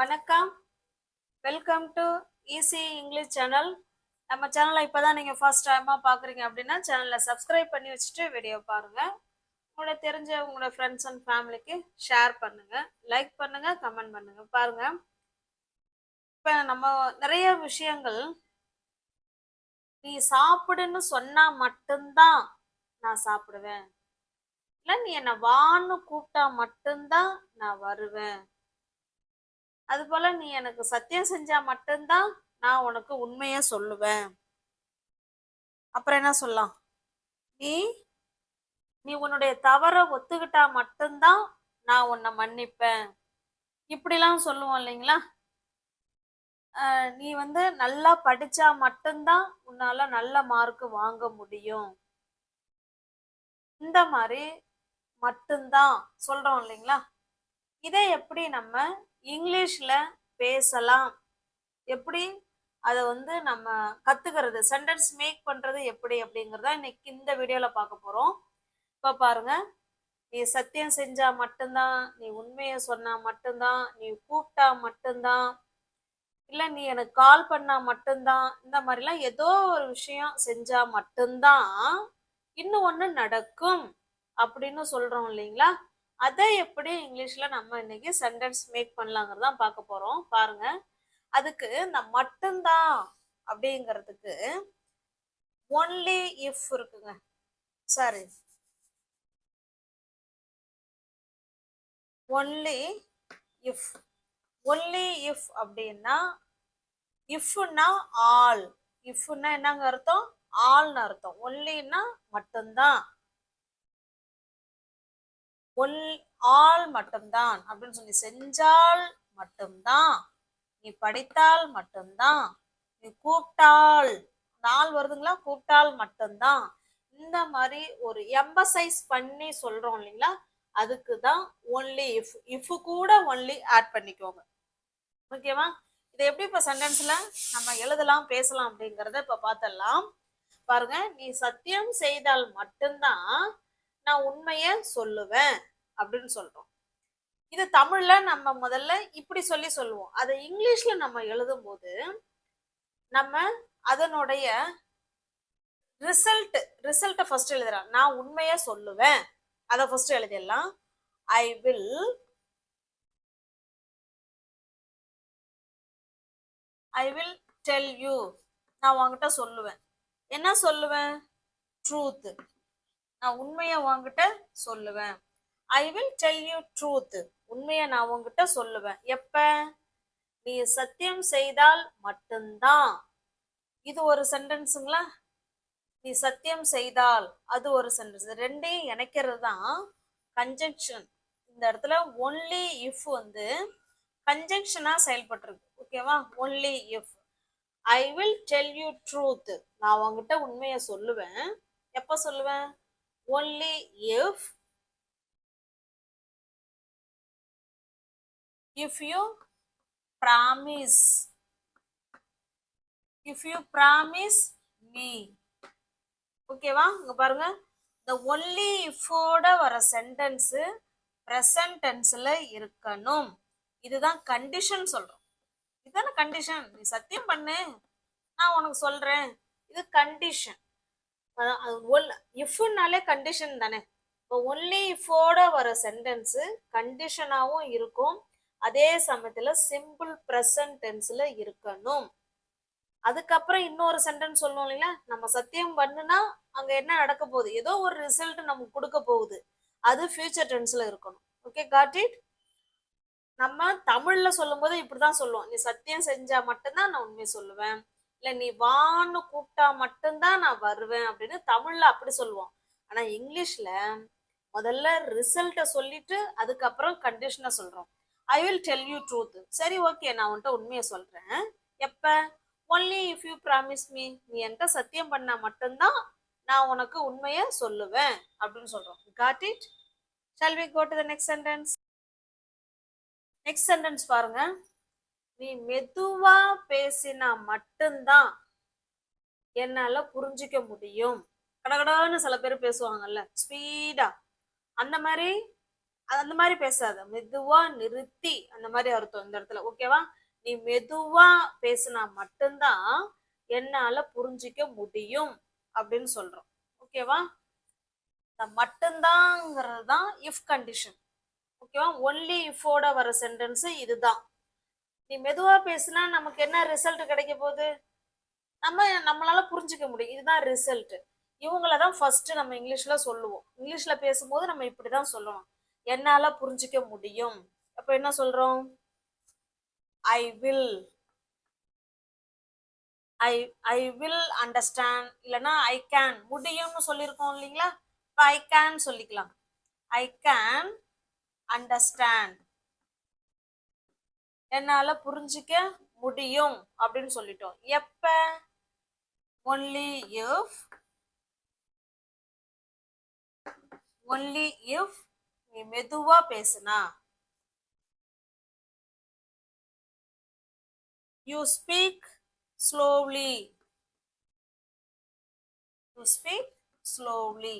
வணக்கம். Welcome to easy English channel நம்ம சேனலை இப்போ தான் நீங்கள் ஃபர்ஸ்ட் டைமாக பார்க்குறீங்க அப்படின்னா சேனலை சப்ஸ்கிரைப் பண்ணி வச்சுட்டு வீடியோ பாருங்கள் உங்களோட தெரிஞ்ச உங்களோட ஃப்ரெண்ட்ஸ் அண்ட் ஃபேமிலிக்கு ஷேர் பண்ணுங்கள் லைக் பண்ணுங்கள் கமெண்ட் பண்ணுங்கள் பாருங்கள் இப்போ நம்ம நிறைய விஷயங்கள் நீ சாப்பிடுன்னு சொன்னால் மட்டும்தான் நான் சாப்பிடுவேன். இல்லை நீ என்னை வான்னு கூப்பிட்டா மட்டும்தான் நான் வருவேன். அது போல நீ எனக்கு சத்தியம் செஞ்சா மட்டும்தான் நான் உனக்கு உண்மைய சொல்லுவேன். அப்புறம் என்ன சொல்லலாம்? நீ நீ உன்னுடைய தவறை ஒத்துக்கிட்டா மட்டும்தான் நான் உன்னை மன்னிப்பேன். இப்படிலாம் சொல்லுவோம் இல்லைங்களா? நீ வந்து நல்லா படிச்சா மட்டும்தான் உன்னால நல்ல மார்க் வாங்க முடியும். இந்த மாதிரி மட்டும்தான் சொல்றோம் இல்லைங்களா? இதை எப்படி நம்ம இங்கிலீஷில் பேசலாம். எப்படி? அதை வந்து நம்ம கற்றுக்கிறது சென்டென்ஸ் மேக் பண்ணுறது எப்படி அப்படிங்கிறத இன்னைக்கு இந்த வீடியோவில் பார்க்க போகிறோம் இப்போ பாருங்க. நீ சத்தியம் செஞ்சால் மட்டும்தான் நீ உண்மையை சொன்னால் மட்டும்தான் நீ கூப்பிட்டா மட்டும்தான் இல்லை நீ எனக்கு கால் பண்ணால் மட்டும்தான் இந்த மாதிரிலாம் ஏதோ ஒரு விஷயம் செஞ்சால் மட்டும்தான் இன்னும் ஒன்று நடக்கும் அப்படின்னு சொல்கிறோம் இல்லைங்களா? அதை எப்படி இங்கிலீஷ்ல நம்ம இன்னைக்கு சென்டென்ஸ் மேக் பண்ணலாங்கிறதான் பார்க்க போறோம். பாருங்க. அதுக்கு இந்த மட்டும்தான் அப்படிங்கிறதுக்கு ஒன்லி இஃப் இருக்குங்க. Sorry only if only if அப்படின்னா இஃப்னா ஆல் இஃப்னா என்னங்க அர்த்தம்? ஆல்னு அர்த்தம். ஒன்லின்னா மட்டும்தான். ஒல் ஆள் மட்டும்தான் அப்படின்னு சொல்லி செஞ்சால் மட்டும்தான் நீ படித்தால் மட்டும்தான் நீ கூப்பிட்டால் நாள் வருதுங்களா? கூப்பிட்டால் மட்டும்தான். இந்த மாதிரி ஒரு எம்பசைஸ் பண்ணி சொல்றோம் இல்லைங்களா? அதுக்கு தான் ஒன்லி இஃப் இஃப் கூட ஒன்லி ஆட் பண்ணிக்கோங்க. ஓகேவா இதை எப்படி இப்போ சென்டென்ஸ்ல நம்ம எழுதலாம் பேசலாம் அப்படிங்கிறத இப்போ பார்த்தலாம் பாருங்க நீ சத்தியம் செய்தால் மட்டும்தான் நான் உண்மைய சொல்லுவேன் அப்படின்னு சொல்றோம். இது தமிழ்ல நம்ம முதல்ல இப்படி சொல்லி சொல்லுவோம். அதை இங்கிலீஷ்ல நம்ம எழுதும் போது நம்ம அதனுடைய ரிசல்ட் ரிசல்ட்டை ஃபர்ஸ்ட் எழுதுறோம் நான் உண்மைய சொல்லுவேன். அதை ஃபர்ஸ்ட் எழுதிடலாம். I will I will tell you நான் உங்ககிட்ட சொல்லுவேன். என்ன சொல்லுவேன்? ட்ரூத் நான் உண்மையை உங்ககிட்ட சொல்லுவேன். I will tell you truth உண்மையை நான் உங்ககிட்ட சொல்லுவேன். எப்ப? நீ சத்தியம் செய்தால் மட்டும்தான். இது ஒரு சென்டென்ஸுங்களா நீ சத்தியம் செய்தால் அது ஒரு சென்டென்ஸ் ரெண்டையும் இணைக்கிறது தான் கன்ஜங்ஷன் இந்த இடத்துல ஒன்லி இஃப் வந்து கன்ஜங்ஷனா செயல்பட்டிருக்கு. ஓகேவா only if I will tell you truth நான் உங்ககிட்ட உண்மையை சொல்லுவேன். எப்போ சொல்லுவேன்? Only if if you promise if you promise me. ஓகேவா இங்க பாருங்க. இந்த ஒன்லி இஃபோட வர சென்டென்ஸ் ப்ரெசன்ட் டென்ஸ்ல இருக்கணும். இதுதான் கண்டிஷன் சொல்றோம். இதுதானே கண்டிஷன் நீ சத்தியம் பண்ணு. நான் உனக்கு சொல்றேன். இது கண்டிஷன் இஃப்னாலே கண்டிஷன் தானே. இப்போ ஒன்லி இஃபோட வர சென்டென்ஸு கண்டிஷனாகவும் இருக்கும். அதே சமயத்தில் சிம்பிள் ப்ரெசன்ட் டென்ஸில் இருக்கணும். அதுக்கப்புறம் இன்னொரு சென்டென்ஸ் சொல்லணும் இல்லைங்களா? நம்ம சத்தியம் பண்ணுனா அங்கே என்ன நடக்க போகுது? ஏதோ ஒரு ரிசல்ட் நமக்கு கொடுக்க போகுது. அது ஃபியூச்சர் டென்ஸில் இருக்கணும். ஓகே காட் இட் நம்ம தமிழில் சொல்லும்போது இப்படி தான் சொல்லுவோம். நீ சத்தியம் செஞ்சால் மட்டும்தான் நான் உண்மையை சொல்லுவேன். இல்ல நீ வான்னு கூப்பிட்டா மட்டும்தான் நான் வருவேன் அப்படின்னு தமிழ்ல அப்படி சொல்லுவோம் ஆனா இங்கிலீஷ்ல முதல்ல ரிசல்ட்டை சொல்லிட்டு அதுக்கப்புறம் கண்டிஷனை சொல்றோம். I will tell you truth சரி ஓகே நான் உன்கிட்ட உண்மையை சொல்றேன். எப்ப? Only if you promise me நீ என்கிட்ட சத்தியம் பண்ணா மட்டும்தான் நான் உனக்கு உண்மையை சொல்லுவேன் அப்படின்னு சொல்றோம். Got it shall we go to the next sentence next sentence பாருங்க. நீ மெதுவா பேசினா மட்டும்தான் என்னால புரிஞ்சிக்க முடியும். கடகடான்னு சில பேர் பேசுவாங்கல்ல ஸ்பீடா அந்த மாதிரி அந்த மாதிரி பேசாத. மெதுவா நிறுத்தி அந்த மாதிரி அர்த்தம் இந்த இடத்துல. ஓகேவா நீ மெதுவா பேசினா மட்டும்தான் என்னால புரிஞ்சிக்க முடியும் அப்படின்னு சொல்றோம். ஓகேவா மட்டும்தாங்கிறது தான் இஃப் கண்டிஷன் ஓகேவா ஒன்லி இஃபோட வர சென்டென்ஸ் இதுதான். நீ மெதுவா பேசினா நமக்கு என்ன ரிசல்ட் கிடைக்க போகுது? நம்ம நம்மளால புரிஞ்சுக்க முடியும். இதுதான் ரிசல்ட் இவங்கள தான் ஃபர்ஸ்ட் நம்ம இங்கிலீஷ்ல சொல்லுவோம். இங்கிலீஷ்ல பேசும்போது நம்ம இப்படிதான் சொல்லணும். என்னால புரிஞ்சுக்க முடியும். அப்ப என்ன சொல்றோம்? I will I I will understand இல்லைன்னா ஐ கேன் முடியும்னு சொல்லியிருக்கோம் இல்லைங்களா? இப்போ ஐ கேன் சொல்லிக்கலாம். ஐ கேன் அண்டர்ஸ்டாண்ட் என்னால புரிஞ்சிக்க முடியும் அப்படின்னு சொல்லிட்டோம். எப்ப? ஒன்லி இஃப் ஒன்லி இஃப் நீ மெதுவா பேசுனா. You speak slowly you speak slowly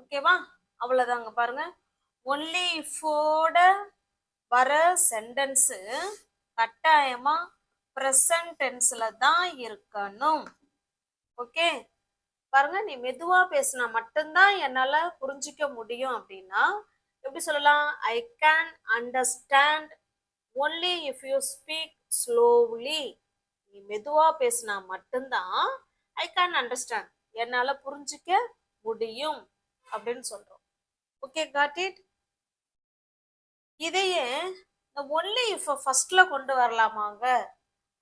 ஓகேவா அவ்வளோதாங்க பாருங்க. ஒன்லி இஃபோட வர சென்டென்ஸு கட்டாயமாக ப்ரெசன்ட் டென்ஸில் தான் இருக்கணும். ஓகே பாருங்க நீ மெதுவாக பேசினா மட்டும்தான் என்னால் புரிஞ்சிக்க முடியும் அப்படின்னா எப்படி சொல்லலாம்? I can understand only if you speak slowly நீ மெதுவாக பேசினா மட்டும்தான் ஐ கேன் அண்டர்ஸ்டாண்ட் என்னால் புரிஞ்சிக்க முடியும் அப்படின்னு சொல்கிறோம் ஓகே காட் இட் இதையே இந்த ஒன்லி இஃப் ஃபர்ஸ்ட்ல கொண்டு வரலாமாங்க?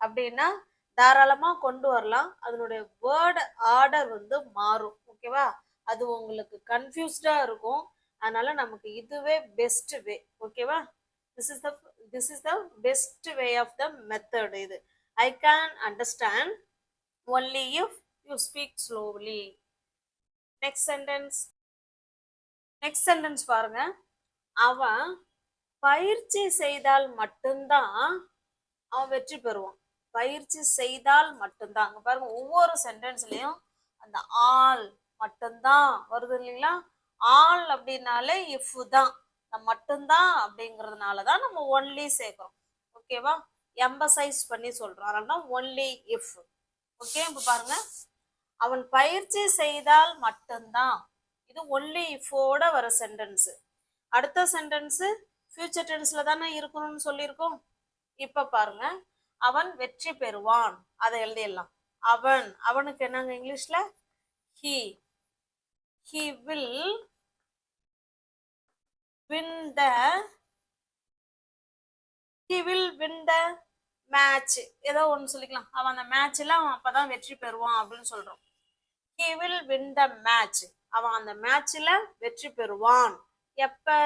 அப்படின்னா தாராளமா கொண்டு வரலாம். அதனுடைய வேர்டு ஆர்டர் வந்து மாறும். ஓகேவா அது உங்களுக்கு கன்ஃபியூஸ்டா இருக்கும். அதனால நமக்கு இதுவே பெஸ்ட் வே? ஓகேவா this is the this is the best way of the method இது. I can understand only if you speak slowly next sentence next sentence பாருங்க. அவன் பயிற்சி செய்தால் மட்டும்தான் அவன் வெற்றி பெறுவான். பயிற்சி செய்தால் மட்டும்தான். அங்க பாருங்க ஒவ்வொரு சென்டென்ஸ்லயும் அந்த ஆள் மட்டும்தான் வருது இல்லைங்களா? ஆள் அப்படின்னாலே இஃப் தான். இந்த மட்டும்தான் அப்படிங்கிறதுனால தான் நம்ம ஒன்லி சேர்க்குறோம். ஓகேவா எம்பசைஸ் பண்ணி சொல்றோம். அதனால தான் ஒன்லி இஃப் ஓகே இப்போ பாருங்க. அவன் பயிற்சி செய்தால் மட்டும்தான். இது ஒன்லி இஃபோட வர சென்டென்ஸு அடுத்த சென்டென்ஸு ஃபியூச்சர் டென்ஸில் தானே இருக்கணும்னு சொல்லியிருக்கோம்? இப்ப பாருங்க. அவன் வெற்றி பெறுவான். அதை எழுதிடலாம். அவன் அவனுக்கு என்னங்க இங்கிலீஷ்ல? He he will win the he will win the match ஏதோ ஒன்று சொல்லிக்கலாம். அவன் அந்த மேட்ச்ல அவன் அப்பதான் வெற்றி பெறுவான் அப்படின்னு சொல்கிறோம் he will win the match அவன் அந்த மேட்ச்ல வெற்றி பெறுவான். எப்போ?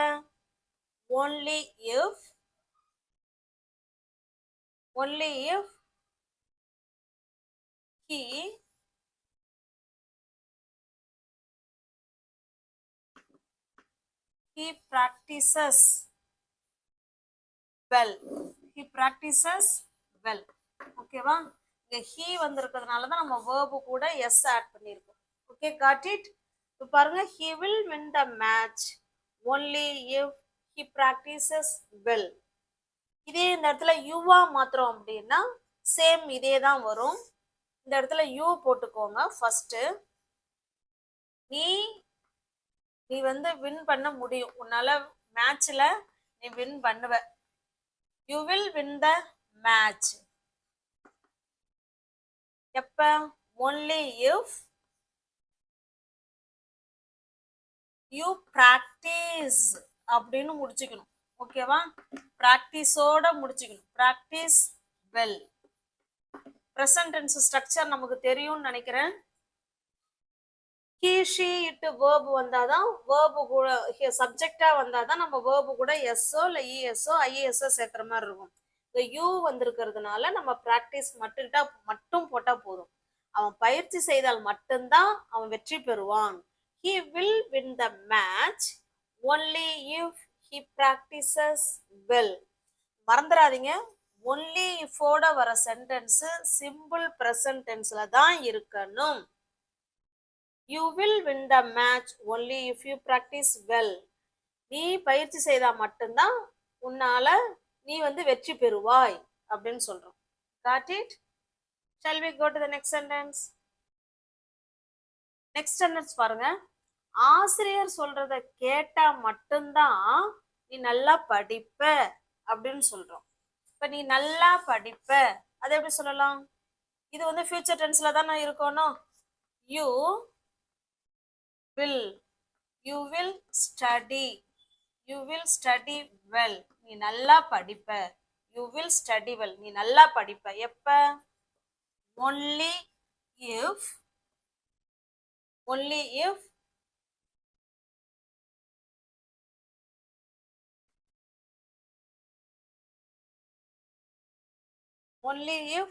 Only if only if he he practices well he practices well ஓகேவா இங்க he வந்திருக்கிறதுனால தான் நம்ம verb கூட எஸ் ஆட் பண்ணியிருக்கோம் ஓகே காட் இட் இப்போ பாருங்க he will win the match only if he practises well இதே இந்த இடத்துல யூவா மாத்திரம் அப்படின்னா சேம் இதே தான் வரும். இந்த இடத்துல யூ போட்டுக்கோங்க ஃபஸ்ட்டு நீ நீ வந்து வின் பண்ண முடியும். உன்னால மேட்ச்ல நீ வின் பண்ணுவ. You will win the match எப்ப? ஒன்லி இஃப் யூ ப்ராக்டிஸ் அப்படின்னு முடிச்சுக்கணும். ஓகேவா ப்ராக்டிஸோட முடிச்சுக்கணும். Practise well present tense structure நமக்கு தெரியும்னு நினைக்கிறேன். கீஷி ஷீ இட்டு வேர்பு வந்தாதான் வேர்பு கூட சப்ஜெக்டா வந்தாதான் நம்ம வேர்பு கூட எஸ்ஓ இல்லை இஎஸ்ஓ ஐஏஎஸ்ஓ சேர்க்குற மாதிரி இருக்கும். இந்த யூ வந்திருக்கிறதுனால நம்ம ப்ராக்டிஸ் மட்டும்கிட்ட மட்டும் போட்டால் போதும். அவன் பயிற்சி செய்தால் மட்டும்தான் அவன் வெற்றி பெறுவான். He will win the match only if he practises well மறந்துடாதீங்க ஒன்லி இஃபோட வர சென்டென்ஸ் சிம்பிள் ப்ரெசன்ட் டென்ஸ்ல தான் இருக்கணும். You will win the match only if you practise well நீ பயிற்சி செய்தால் மட்டும்தான் உன்னால நீ வந்து வெற்றி பெறுவாய் அப்படின்னு சொல்றோம். Got it shall we go to the next sentence next sentence பாருங்க. ஆசிரியர் சொல்றத கேட்டா மட்டும்தான் நீ நல்லா படிப்ப அப்படின்னு சொல்றோம். இப்ப நீ நல்லா படிப்ப அதை எப்படி சொல்லலாம்? இது வந்து ஃபியூச்சர் டென்ஸ்ல தானே இருக்கணும் you will you will study you will study well நீ நல்லா படிப்ப யூ வில் ஸ்டடி வெல் நீ நல்லா படிப்ப. எப்ப? Only if only if only if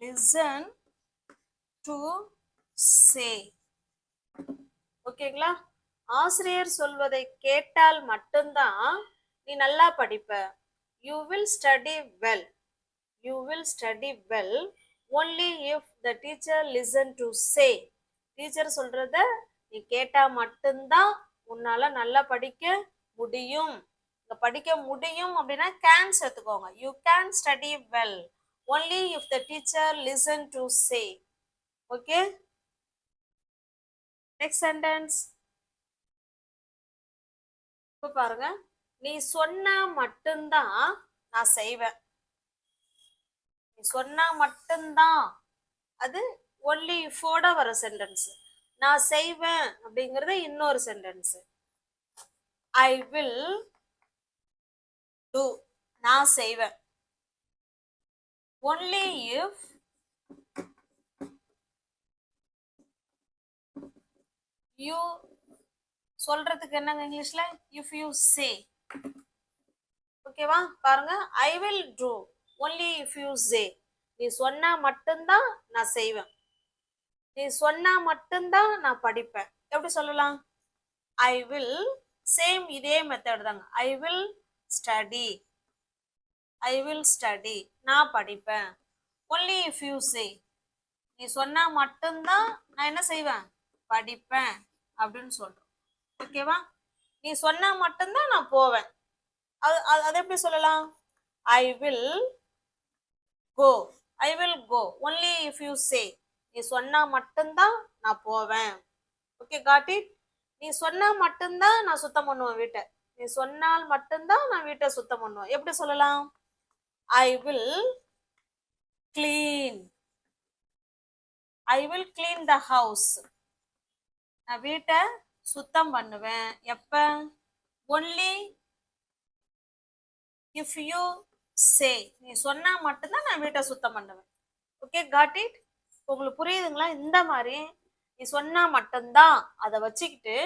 listen to say. ஓகேங்களா ஆசிரியர் சொல்வதை கேட்டால் மட்டும்தான் நீ நல்லா படிப்ப. You will study well you will study well only if the teacher listen to say teacher சொல்றத நீ கேட்டா மட்டும்தான் உன்னால நல்லா படிக்க முடியும். இங்க படிக்க முடியும் அப்படின்னா கேன் சேர்த்துக்கோங்க. You can study well only if the teacher listen to say okay next sentence இப்போ பாருங்க. நீ சொன்னா மட்டும்தான் நான் செய்வேன். நீ சொன்னா மட்டும்தான். அது ஒன்லி இஃபோட வர சென்டென்ஸ் நான் செய்வேன் அப்படிங்கறது இன்னொரு சென்டென்ஸ் ஐ வில் டு நான் செய்வேன். ஒன்லி இஃப் யூ சொல்றதுக்கு என்னங்க இங்கிலீஷ்ல? இஃப் யூ சே ஓகேவா பாருங்க. I will do only if you say நீ சொன்னா மட்டும்தான் நான் செய்வேன். நீ சொன்னா மட்டும்தான் நான் படிப்பேன். எப்படி சொல்லலாம்? ஐ வில் சேம் இதே மெத்தட் தாங்க. I will study I will study நான் படிப்பேன். ஒன்லி இஃப் யூ சே நீ சொன்னா மட்டும்தான் நான் என்ன செய்வேன்? படிப்பேன். அப்படின்னு சொல்றோம். ஓகேவா நீ சொன்னா மட்டும்தான் நான் போவேன். அது அது எப்படி சொல்லலாம்? I will go I will go only if you say நீ சொன்னா மட்டும்தான் நான் போவேன். ஓகே காட் இட் நீ சொன்னா மட்டும்தான் நான் சுத்தம் பண்ணுவேன் வீட்டை. நீ சொன்னால் மட்டும்தான் நான் வீட்டை சுத்தம் பண்ணுவேன். எப்படி சொல்லலாம்? I will clean I will clean the house நான் வீட்டை சுத்தம் பண்ணுவேன். எப்ப? ஒன்லி இஃப் யூ சே நீ சொன்னா மட்டும்தான் நான் வீட்டை சுத்தம் பண்ணுவேன். ஓகே காட் இட் உங்களுக்கு புரியுதுங்களா? இந்த மாதிரி நீ சொன்னா மட்டும்தான் அதை வச்சுக்கிட்டு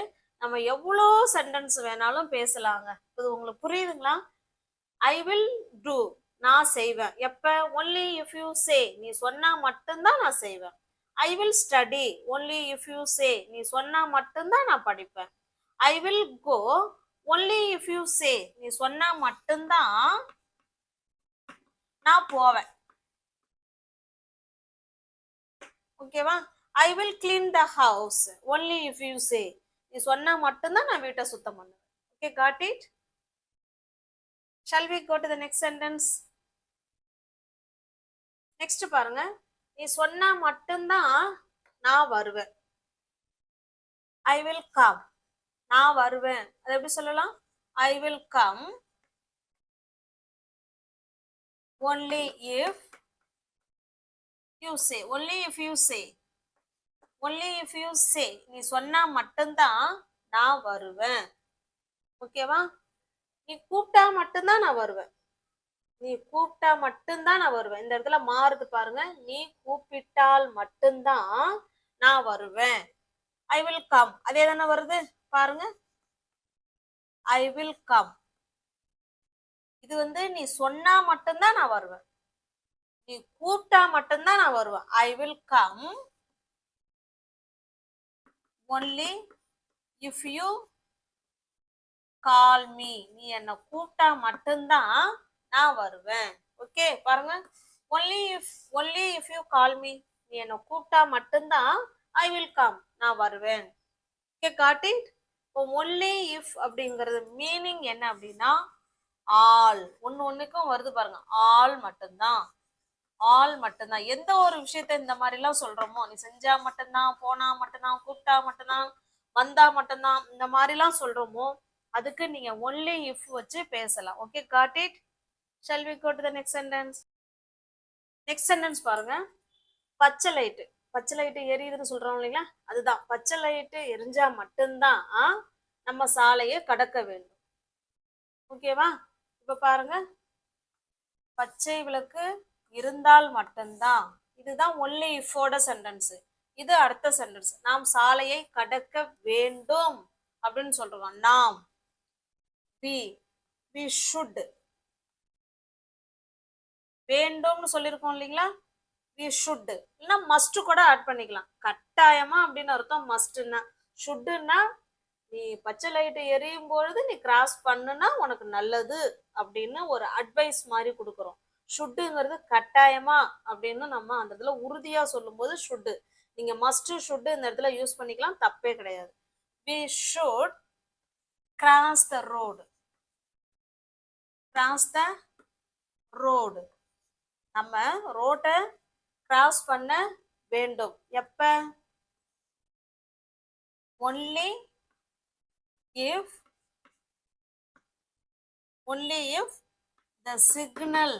நம்ம எவ்வளோ சென்டென்ஸ் வேணாலும் பேசலாங்க. இது உங்களுக்கு புரியுதுங்களா? ஐ வில் டூ நான் செய்வேன். எப்போ? ஒன்லி இஃப் யூ சே நீ சொன்னால் மட்டும்தான் நான் செய்வேன். I will study only if you say நீ சொன்னால் மட்டும்தான் நான் படிப்பேன். I will go only if you say நீ சொன்னால் மட்டும்தான் நான் போவேன். ஓகேவா I will clean the house only if you say நீ சொன்னா மட்டும்தான் நான் வீட்டை சுத்தம் பண்ணுவேன். Okay got it shall we go to the next sentence next பாருங்க. நீ சொன்னா மட்டும்தான் நான் வருவேன். ஐ வில் கம் நான் வருவேன். அது எப்படி சொல்லலாம்? I will come only if you say only if you say only if you say நீ சொன்னா மட்டும்தான் நான் வருவேன். ஓகேவா? நீ கூப்பிட்டா மட்டும்தான் நான் வருவேன். நீ கூப்பிட்டா மட்டும்தான் நான் வருவேன். இந்த இடத்துல மாறுது பாருங்க. நீ கூப்பிட்டால் மட்டும்தான் நான் வருவேன். ஐ வில் கம் அதே தானே வருது? பாருங்க. ஐ வில் கம் இது வந்து நீ சொன்னா மட்டும்தான் நான் வருவேன். நீ கூப்பிட்டா மட்டும்தான் நான் வருவேன். I will come only if you call me நீ என்னை கூப்பிட்டா மட்டும்தான் நான் வருவேன். ஓகே பாருங்க. Only if only if you call me நீ என்னை கூப்பிட்டா மட்டும்தான் ஐ வில் கம் நான் வருவேன். ஓகே காட் இட் இப்போ ஒன்லி இஃப் அப்படிங்கிறது மீனிங் என்ன அப்படின்னா ஆல் ஒன்று ஒன்றுக்கும் வருது பாருங்க. ஆல் மட்டும்தான். ஆல் மட்டும்தான். எந்த ஒரு விஷயத்த இந்த மாதிரிலாம் சொல்றோமோ நீ செஞ்சா மட்டும்தான் போனா மட்டும்தான் கூப்பிட்டா மட்டும்தான் வந்தா மட்டும்தான் இந்த மாதிரிலாம் சொல்றோமோ அதுக்கு நீங்க ஒன்லி இஃப் வச்சு பேசலாம். Okay got it shall we go to the next sentence next sentence பாருங்க. பச்சை லைட்டு பச்சை லைட்டு எரியுதுன்னு சொல்றோம் இல்லைங்களா? அதுதான். பச்சை லைட்டு எரிஞ்சா மட்டும்தான் நம்ம சாலையை கடக்க வேண்டும். ஓகேவா இப்ப பாருங்க. பச்சை விளக்கு இருந்தால் மட்டும்தான். இதுதான் ஒன்லி இஃபோட சென்டென்ஸ் இது அடுத்த சென்டென்ஸ் நாம் சாலையை கடக்க வேண்டும் அப்படின்னு சொல்றோம். நாம் வி வி ஷுட் வேண்டும்னு சொல்லியிருக்கோம் இல்லைங்களா? வி ஷுட் இல்லைன்னா மஸ்ட் கூட ஆட் பண்ணிக்கலாம். கட்டாயமா அப்படின்னு அர்த்தம் மஸ்ட்னா ஷுட்டுன்னா நீ பச்சை லைட்டு எரியும் பொழுது நீ கிராஸ் பண்ணுனா உனக்கு நல்லது அப்படின்னு ஒரு அட்வைஸ் மாதிரி கொடுக்குறோம். ஷுட்டுங்கிறது கட்டாயமா அப்படின்னு நம்ம அந்த இடத்துல உறுதியா சொல்லும்போது ஷுட்டு நீங்க மஸ்ட் ஷுட்டு இந்த இடத்துல யூஸ் பண்ணிக்கலாம் தப்பே கிடையாது. We should cross the road cross the road நம்ம ரோட்டை கிராஸ் பண்ண வேண்டும். எப்ப? Only if only if the signal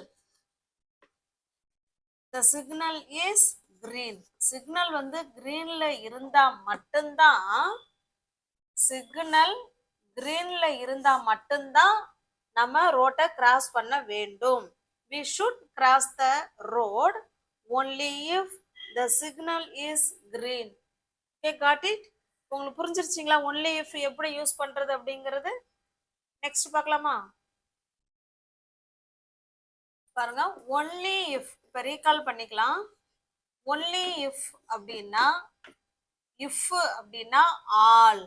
the signal is green signal வந்து கிரீன்ல இருந்தா மட்டும்தான் சிக்னல் கிரீன்ல இருந்தா மட்டும்தான் நம்ம ரோட்டை கிராஸ் பண்ண வேண்டும். We should cross the road only if the signal is green okay got it உங்களுக்கு புரிஞ்சிருச்சிங்களா? ஒன்லி இஃப் எப்படி யூஸ் பண்ணுறது அப்படிங்கிறது? நெக்ஸ்ட் பார்க்கலாமா? பாருங்க ஒன்லி இஃப் இப்போ ரீகால் பண்ணிக்கலாம். ஒன்லி இஃப் அப்படின்னா இஃப் அப்படின்னா ஆல்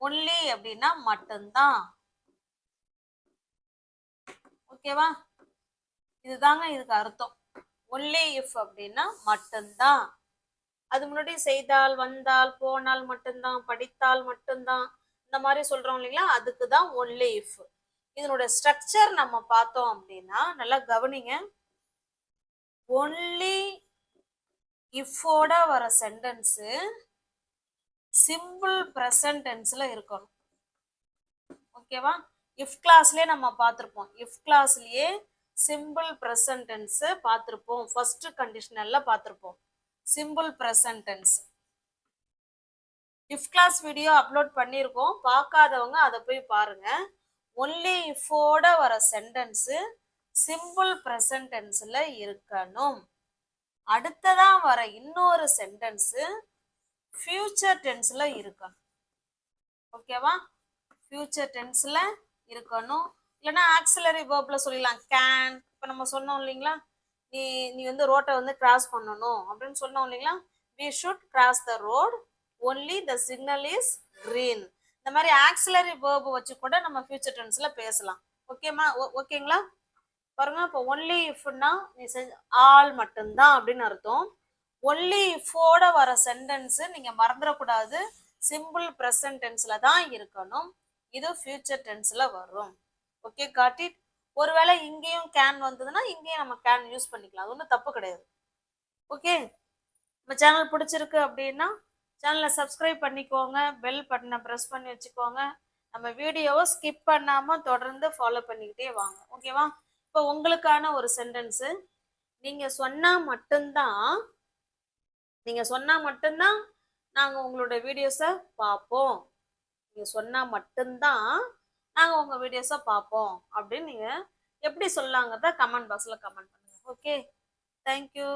ஒன்லி அப்படின்னா மட்டும்தான். ஓகேவா இதுதாங்க இதுக்கு அர்த்தம். ஒன்லி இஃப் அப்படின்னா மட்டும்தான். அது முன்னாடி செய்தால் வந்தால் போனால் மட்டும்தான் படித்தால் மட்டும்தான். இந்த மாதிரி சொல்றோம் இல்லைங்களா? அதுக்கு தான் ஒன்லி இஃப் இதனுடைய ஸ்ட்ரக்சர் நம்ம பார்த்தோம் அப்படின்னா நல்லா கவனிங்க. ஒன்லி இஃபோட வர சென்டென்ஸு சிம்பிள் ப்ரெசன்ட் இருக்கணும். ஓகேவா இஃப் கிளாஸ்லயே நம்ம பார்த்துருப்போம். இஃப் கிளாஸ்லயே சிம்பிள் ப்ரெசன்ட் பார்த்துருப்போம். ஃபர்ஸ்ட் கண்டிஷனல்ல பார்த்துருப்போம். Simple present tense if class video upload பண்ணியிருக்கோம். பார்க்காதவங்க அதை போய் பாருங்க. ஒன்லி இஃபோட வர சென்டென்ஸு சிம்பிள் ப்ரெசன்ட் இருக்கணும். அடுத்ததாக வர இன்னொரு சென்டென்ஸு ஃபியூச்சர் டென்ஸில் இருக்கணும். ஓகேவா ஃபியூச்சர் டென்ஸில் இருக்கணும். இல்லைன்னா ஆக்சிலரி வேர்பில் சொல்லிடலாம். கேன் இப்போ நம்ம சொன்னோம் இல்லைங்களா? நீ நீ வந்து ரோட்டை வந்து கிராஸ் பண்ணணும் அப்படின்னு சொன்னோம் இல்லைங்களா? We should cross the road only the signal is green இந்த மாதிரி ஆக்சிலரி வேர்பு வச்சு கூட நம்ம ஃபியூச்சர் டென்ஸ்ல பேசலாம். ஓகேமா ஓகேங்களா பாருங்க இப்போ ஒன்லி இஃப்னா நீ செஞ்ச ஆல் மட்டும்தான் அப்படின்னு அர்த்தம். ஒன்லி இஃபோட வர சென்டென்ஸ் நீங்க மறந்துடக்கூடாது. சிம்பிள் ப்ரெசன்ட் டென்ஸ்ல தான் இருக்கணும். இது ஃபியூச்சர் டென்ஸ்ல வரும். ஓகே காட்டி ஒருவேளை இங்கேயும் கேன் வந்ததுன்னா இங்கேயும் நம்ம கேன் யூஸ் பண்ணிக்கலாம். அது ஒன்றும் தப்பு கிடையாது. ஓகே நம்ம சேனல் பிடிச்சிருக்கு அப்படின்னா சேனலை சப்ஸ்கிரைப் பண்ணிக்கோங்க பெல் பட்டனை ப்ரெஸ் பண்ணி வச்சுக்கோங்க. நம்ம வீடியோவை ஸ்கிப் பண்ணாமல் தொடர்ந்து ஃபாலோ பண்ணிக்கிட்டே வாங்க. ஓகேவா இப்போ உங்களுக்கான ஒரு சென்டென்ஸு நீங்கள் சொன்னால் மட்டும்தான் நீங்கள் சொன்னால் மட்டும்தான் நாங்கள் உங்களோட வீடியோஸை பார்ப்போம். நீங்கள் சொன்னால் மட்டும்தான் நாங்கள் உங்கள் வீடியோஸை பார்ப்போம். அப்படின்னு நீங்கள் எப்படி சொல்லாங்கிறத கமெண்ட் பாக்ஸில் கமெண்ட் பண்ணுங்கள் ஓகே தேங்க்யூ